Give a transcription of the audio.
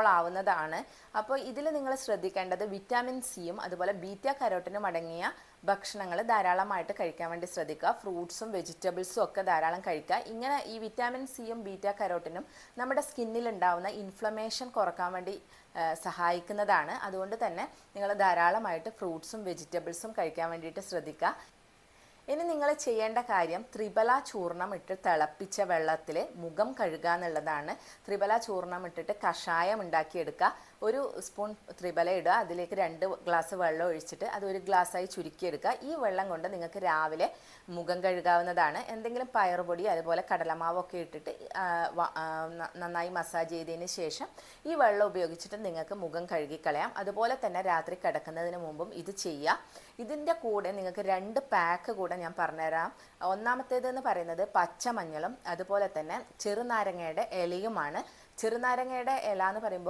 ആവുന്നതാണ്. അപ്പോൾ ഇതിൽ നിങ്ങൾ ശ്രദ്ധിക്കേണ്ടത് വിറ്റാമിൻ സിയും അതുപോലെ ബീറ്റ കരോട്ടിനും അടങ്ങിയ ഭക്ഷണങ്ങൾ ധാരാളമായിട്ട് കഴിക്കാൻ വേണ്ടി ശ്രദ്ധിക്കുക. ഫ്രൂട്ട്സും വെജിറ്റബിൾസും ഒക്കെ ധാരാളം കഴിക്കുക. ഇങ്ങനെ ഈ വിറ്റാമിൻ സിയും ബീറ്റ കരോട്ടിനും നമ്മുടെ സ്കിന്നിൽ ഉണ്ടാവുന്ന ഇൻഫ്ലമേഷൻ കുറയ്ക്കാൻ വേണ്ടി സഹായിക്കുന്നതാണ്. അതുകൊണ്ട് തന്നെ നിങ്ങൾ ധാരാളമായിട്ട് ഫ്രൂട്ട്സും വെജിറ്റബിൾസും കഴിക്കാൻ വേണ്ടിയിട്ട് ശ്രദ്ധിക്കുക. ഇനി നിങ്ങൾ ചെയ്യേണ്ട കാര്യം ത്രിബല ചൂർണം ഇട്ട് തിളപ്പിച്ച വെള്ളത്തിൽ മുഖം കഴുകുക എന്നുള്ളതാണ്. ത്രിബല ചൂർണം ഇട്ടിട്ട് കഷായം ഉണ്ടാക്കിയെടുക്കുക. ഒരു സ്പൂൺ ത്രിബല ഇടുക. അതിലേക്ക് രണ്ട് ഗ്ലാസ് വെള്ളം ഒഴിച്ചിട്ട് അത് ഒരു ഗ്ലാസ്സായി ചുരുക്കിയെടുക്കുക. ഈ വെള്ളം കൊണ്ട് നിങ്ങൾക്ക് രാവിലെ മുഖം കഴുകാവുന്നതാണ്. എന്തെങ്കിലും പയറുപൊടി അതുപോലെ കടലമാവൊക്കെ ഇട്ടിട്ട് നന്നായി മസാജ് ചെയ്തതിന് ശേഷം ഈ വെള്ളം ഉപയോഗിച്ചിട്ട് നിങ്ങൾക്ക് മുഖം കഴുകിക്കളയാം. അതുപോലെ തന്നെ രാത്രി കിടക്കുന്നതിന് മുമ്പും ഇത് ചെയ്യുക. ഇതിന്റെ കൂടെ നിങ്ങൾക്ക് രണ്ട് പാക്ക് കൂടെ ഞാൻ പറഞ്ഞുതരാം. ഒന്നാമത്തേത് എന്ന് പറയുന്നത് പച്ചമഞ്ഞളും അതുപോലെ തന്നെ ചെറുനാരങ്ങയുടെ ഇലയുമാണ് ചെറുനാരങ്ങയുടെ ഇല എന്ന് പറയുമ്പോൾ